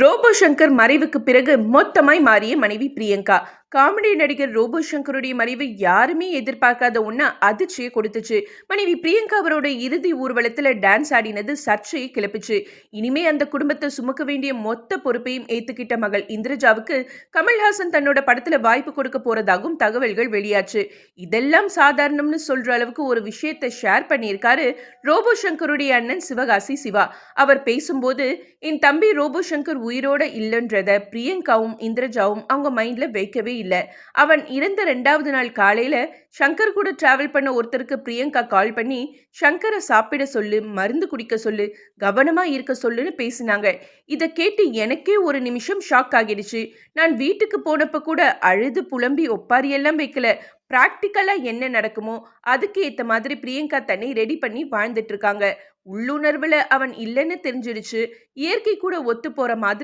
Robot Shankar மறைவுக்கு பிறகு மொத்தமாய் மாறிய மனைவி பிரியங்கா. காமெடி நடிகர் ரோபோ சங்கருடைய மறைவு யாருமே எதிர்பார்க்காத ஒண்ணா அதிர்ச்சியை கொடுத்துச்சு. மனைவி பிரியங்கா அவரோட இறுதி ஊர்வலத்துல டான்ஸ் ஆடினது சர்ச்சையை கிளப்பிச்சு. இனிமே அந்த குடும்பத்தை சுமக்க வேண்டிய மொத்த பொறுப்பையும் ஏத்துக்கிட்ட மகள் இந்திரஜாவுக்கு கமல்ஹாசன் தன்னோட படத்துல வாய்ப்பு கொடுக்க போறதாகவும் தகவல்கள் வெளியாச்சு. இதெல்லாம் சாதாரணம்னு சொல்ற அளவுக்கு ஒரு விஷயத்தை ஷேர் பண்ணியிருக்காரு ரோபோ சங்கருடைய அண்ணன் சிவகாசி சிவா. அவர் பேசும்போது என் தம்பி ரோபோ சங்கர் உயிரோட இல்லைன்றத பிரியங்காவும் இந்திரஜாவும் அவங்க மைண்ட்ல வைக்கவே இல்லை. அவன் இறந்த ரெண்டாவது நாள் காலையில் சங்கர் கூட ட்ராவல் பண்ண ஒருத்தருக்கு பிரியங்கா கால் பண்ணி சங்கரை சாப்பிட சொல்லு மருந்து குடிக்க சொல்லு கவனமாக இருக்க சொல்லுன்னு பேசினாங்க. இதை கேட்டு எனக்கே ஒரு நிமிஷம் ஷாக் ஆகிடுச்சு. நான் வீட்டுக்கு போனப்ப கூட அழுது புலம்பி ஒப்பாரியெல்லாம் வைக்கல. ப்ராக்டிக்கலாக என்ன நடக்குமோ அதுக்கு ஏற்ற மாதிரி பிரியங்கா தன்னை ரெடி பண்ணி வாழ்ந்துட்டு இருக்காங்க. உள்ளுணர்வில் அவன் இல்லைன்னு தெரிஞ்சிடுச்சு. இயற்கை கூட ஒத்து போகிற மாதிரி